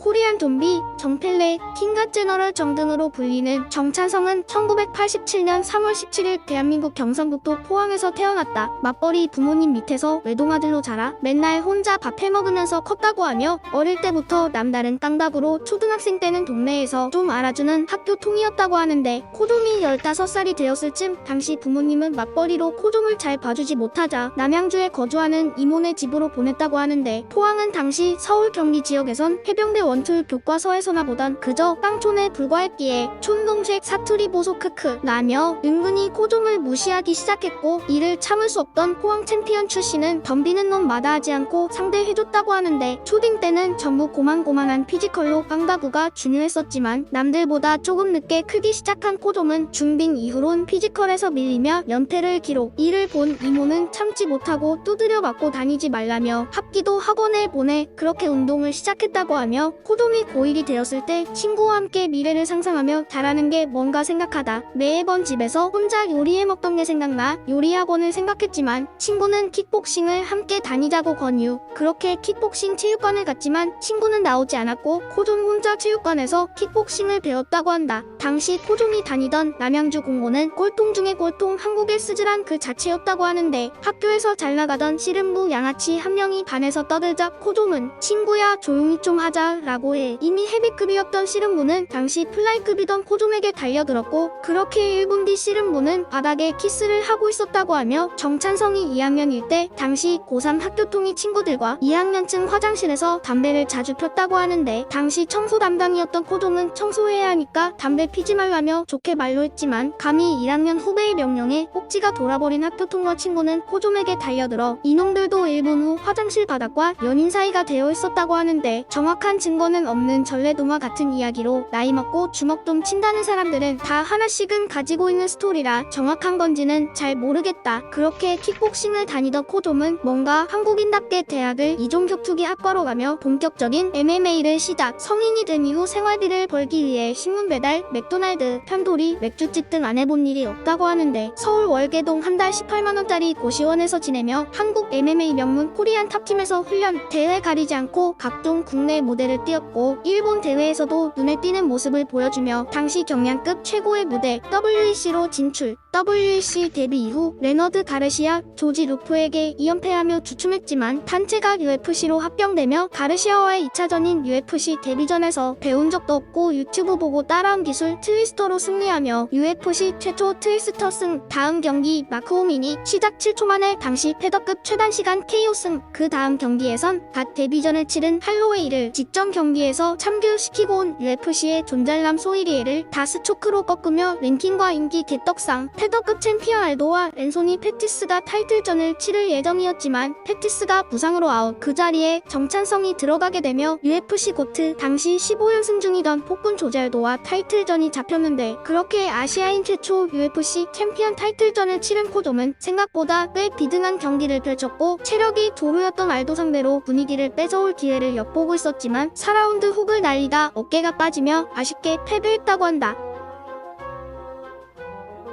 코리안 좀비, 정펠레, 킹갓 제너럴 정 등으로 불리는 정찬성은 1987년 3월 17일 대한민국 경상북도 포항에서 태어났다. 맞벌이 부모님 밑에서 외동아들로 자라 맨날 혼자 밥 해먹으면서 컸다고 하며 어릴 때부터 남다른 깡답으로 초등학생 때는 동네에서 좀 알아주는 학교 통이었다고 하는데 코돔이 15살이 되었을 쯤 당시 부모님은 맞벌이로 코돔을 잘 봐주지 못하자 남양주에 거주하는 이모네 집으로 보냈다고 하는데 포항은 당시 서울 경기 지역에선 해병대 원툴 교과서에서나 보던 그저 깡촌에 불과했기에 촌동색 사투리 보소 크크 라며 은근히 코돔을 무시하기 시작했고 이를 참을 수 없던 포항 챔피언 출신은 덤비는 놈 마다하지 않고 상대해줬다고 하는데 초딩 때는 전부 고만고만한 피지컬로 깡다구가 중요했었지만 남들보다 조금 늦게 크기 시작한 코돔은 중딩 이후론 피지컬에서 밀리며 연패를 기록 이를 본 이모는 참지 못하고 두드려 맞고 다니지 말라며 합기도 학원에 보내 그렇게 운동을 시작했다고 하며 코돔이 고1이 되었을 때 친구와 함께 미래를 상상하며 잘하는 게 뭔가 생각하다. 매번 집에서 혼자 요리해 먹던 게 생각나 요리 학원을 생각했지만 친구는 킥복싱을 함께 다니자고 권유 그렇게 킥복싱 체육관을 갔지만 친구는 나오지 않았고 코돔 혼자 체육관에서 킥복싱을 배웠다고 한다. 당시 코돔이 다니던 남양주 공고는 꼴통 중에 꼴통 한국의 스즈란 그 자체였다고 하는데 학교에서 잘 나가던 씨름부 양아치 한 명이 반에서 떠들자 코돔은 친구야 조용히 좀 하자 라고 해. 이미 헤비급이었던 씨름부는 당시 플라이급이던 코돔에게 달려들었고 그렇게 1분 뒤 씨름부는 바닥에 키스를 하고 있었다고 하며 정찬성이 2학년일 때 당시 고3 학교통이 친구들과 2학년쯤 화장실에서 담배를 자주 폈다고 하는데 당시 청소 담당이었던 코돔은 청소해야 하니까 담배 피지 말라며 좋게 말로 했지만 감히 1학년 후배의 명령에 꼭지가 돌아버린 학교통과 친구는 코돔에게 달려들어 이놈들도 1분 후 화장실 바닥과 연인 사이가 되어 있었다고 하는데 정확한 증거 는 없는 전래동화 같은 이야기로 나이 먹고 주먹 좀 친다는 사람들은 다 하나씩은 가지고 있는 스토리라 정확한 건지는 잘 모르겠다. 그렇게 킥복싱을 다니던 코돔은 뭔가 한국인답게 대학을 이종격투기 학과로 가며 본격적인 MMA를 시작. 성인이 된 이후 생활비를 벌기 위해 신문 배달, 맥도날드, 편도리, 맥주집 등 안 해본 일이 없다고 하는데 서울 월계동 한 달 18만원짜리 고시원에서 지내며 한국 MMA 명문 코리안 탑팀에서 훈련, 대회 가리지 않고 각종 국내 무대를 뛰 었고 일본 대회에서도 눈에 띄는 모습을 보여주며 당시 경량급 최고의 무대 WEC로 진출. WEC 데뷔 이후 레너드 가르시아, 조지 루프에게 2연패하며 주춤했지만 단체가 UFC로 합병되며 가르시아와의 2차전인 UFC 데뷔전에서 배운 적도 없고 유튜브 보고 따라온 기술 트위스터로 승리하며 UFC 최초 트위스터 승 다음 경기 마크오민이 시작 7초 만에 당시 패더급 최단 시간 KO 승그 다음 경기에선 갓 데뷔전을 치른 할로웨이를 직전 경 기에서 참교시키고 온 UFC의 존잘남 소이리에를 다스 초크로 꺾으며 랭킹과 인기 개떡상 패더급 챔피언 알도와 앤소니 패티스가 타이틀전을 치를 예정이었지만 패티스가 부상으로 아웃 그 자리에 정찬성이 들어가게 되며 UFC 고트 당시 15연승 중이던 폭군 조잘도와 타이틀전이 잡혔는데 그렇게 아시아인 최초 UFC 챔피언 타이틀전을 치른 코돔은 생각보다 꽤 비등한 경기를 펼쳤고 체력이 도루였던 알도 상대로 분위기를 뺏어올 기회를 엿보고 있었지만 4라운드 훅을 날리다 어깨가 빠지며 아쉽게 패배했다고 한다.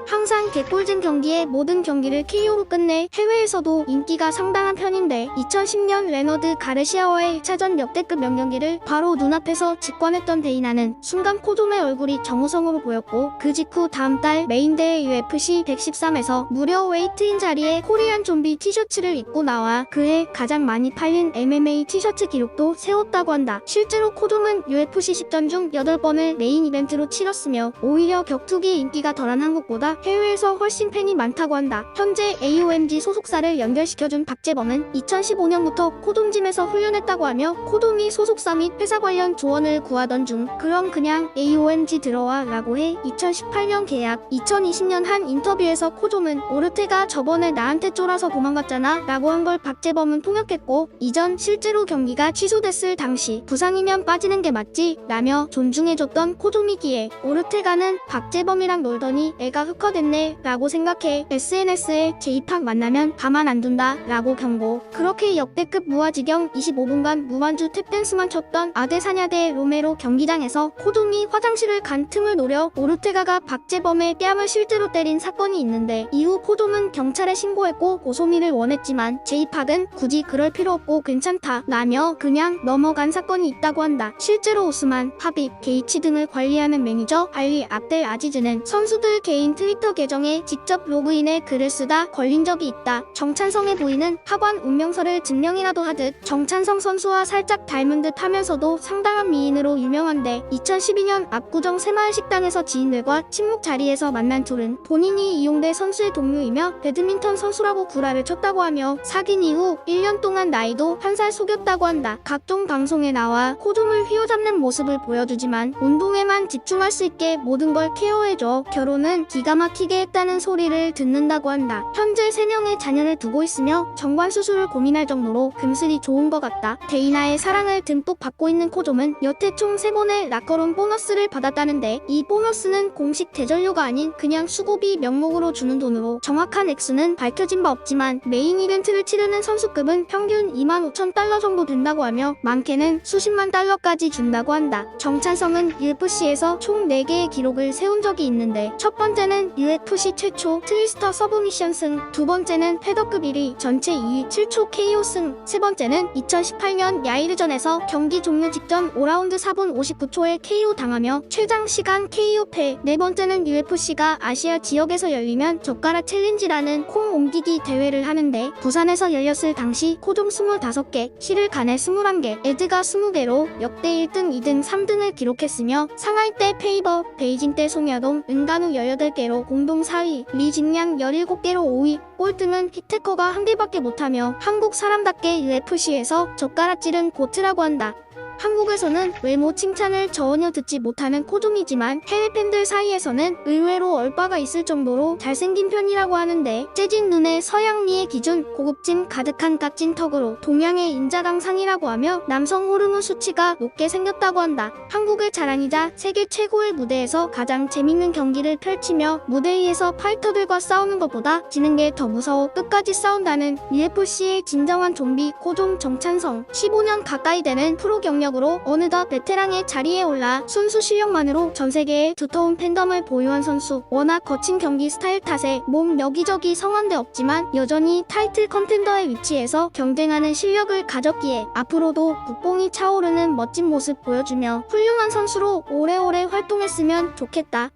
항상 개꿀잼 경기에 모든 경기를 KO로 끝내 해외에서도 인기가 상당한 편인데 2010년 레너드 가르시아와의 1차전 역대급 명경기를 바로 눈앞에서 직관했던 데이나는 순간 코돔의 얼굴이 정우성으로 보였고 그 직후 다음 달 메인 대회 UFC 113에서 무려 웨이트인 자리에 코리안 좀비 티셔츠를 입고 나와 그해 가장 많이 팔린 MMA 티셔츠 기록도 세웠다고 한다. 실제로 코돔은 UFC 10전 중 8번을 메인 이벤트로 치렀으며 오히려 격투기 인기가 덜한 한국보다 해외에서 훨씬 팬이 많다고 한다. 현재 AOMG 소속사를 연결시켜준 박재범은 2015년부터 코돔짐에서 훈련했다고 하며 코돔이 소속사 및 회사 관련 조언을 구하던 중 그럼 그냥 AOMG 들어와 라고 해 2018년 계약 2020년 한 인터뷰에서 코돔은 오르테가 저번에 나한테 쫄아서 도망갔잖아 라고 한 걸 박재범은 통역했고 이전 실제로 경기가 취소됐을 당시 부상이면 빠지는 게 맞지 라며 존중해줬던 코돔이기에 오르테가는 박재범이랑 놀더니 애가 흑화 특화됐네 라고 생각해 SNS에 제이팍 만나면 가만 안 둔다 라고 경고 그렇게 역대급 무아지경 25분간 무반주 탭댄스만 췄던 아데사냐대 로메로 경기장에서 코종이 화장실을 간 틈을 노려 오르테가가 박재범의 뺨을 실제로 때린 사건이 있는데 이후 코종은 경찰에 신고했고 고소미를 원했지만 제이팍은 굳이 그럴 필요 없고 괜찮다 라며 그냥 넘어간 사건이 있다고 한다. 실제로 오스만, 하빕, 게이치 등을 관리하는 매니저 알리 압델 아지즈는 선수들 개인 트위터 계정에 직접 로그인해 글을 쓰다 걸린 적이 있다. 정찬성의 부인은 하관 운명서를 증명이라도 하듯 정찬성 선수와 살짝 닮은 듯 하면서도 상당한 미인으로 유명한데 2012년 압구정 새마을 식당에서 지인들과 친목 자리에서 만난 둘은 본인이 이용대 선수의 동료이며 배드민턴 선수라고 구라를 쳤다고 하며 사귄 이후 1년 동안 나이도 한 살 속였다고 한다. 각종 방송에 나와 코좀을 휘어잡는 모습을 보여주지만 운동에만 집중할 수 있게 모든 걸 케어해줘. 결혼은 기가 막 히게 했다는 소리를 듣는다고 한다. 현재 3명의 자녀를 두고 있으며 정관 수술을 고민할 정도로 금슬이 좋은 것 같다. 데이나의 사랑을 듬뿍 받고 있는 코좀은 여태 총 3번의 락커룸 보너스를 받았다는데 이 보너스는 공식 대전료가 아닌 그냥 수고비 명목으로 주는 돈으로 정확한 액수는 밝혀진 바 없지만 메인 이벤트를 치르는 선수급은 평균 2만 5천 달러 정도 된다고 하며 많게는 수십만 달러까지 준다고 한다. 정찬성은 UFC에서 총 4개의 기록을 세운 적이 있는데 첫 번째는 UFC 최초 트위스터 서브 미션 승, 두 번째는 패더급 1위, 전체 2위 7초 KO 승, 세 번째는 2018년 야이르전에서 경기 종료 직전 5라운드 4분 59초에 KO 당하며 최장 시간 KO 패, 네 번째는 UFC가 아시아 지역에서 열리면 젓가락 챌린지라는 콩 옮기기 대회를 하는데 부산에서 열렸을 당시 코종 25개, 시를 간에 21개, 에드가 20개로 역대 1등, 2등, 3등을 기록했으며 상하이 때 페이버, 베이징 때 송야동, 은간우 18개로 공동 4위, 리진양 17개로 5위, 꼴등은 히테커가 한 개밖에 못하며 한국 사람답게 UFC에서 젓가락질은 고트라고 한다. 한국에서는 외모 칭찬을 전혀 듣지 못하는 코종이지만 해외 팬들 사이에서는 의외로 얼빠가 있을 정도로 잘생긴 편이라고 하는데 재진 눈의 서양미의 기준 고급진 가득한 깍진 턱으로 동양의 인자강 상이라고 하며 남성 호르몬 수치가 높게 생겼다고 한다. 한국의 자랑이자 세계 최고의 무대에서 가장 재밌는 경기를 펼치며 무대 위에서 파이터들과 싸우는 것보다 지는 게 더 무서워 끝까지 싸운다는 UFC의 진정한 좀비 코종 정찬성 15년 가까이 되는 프로 경력으로 어느덧 베테랑의 자리에 올라 순수 실력만으로 전 세계에 두터운 팬덤을 보유한 선수 워낙 거친 경기 스타일 탓에 몸 여기저기 성한 데 없지만 여전히 타이틀 컨텐더의 위치에서 경쟁하는 실력을 가졌기에 앞으로도 국뽕이 차오르는 멋진 모습 보여주며 훌륭한 선수로 오래오래 활동했으면 좋겠다.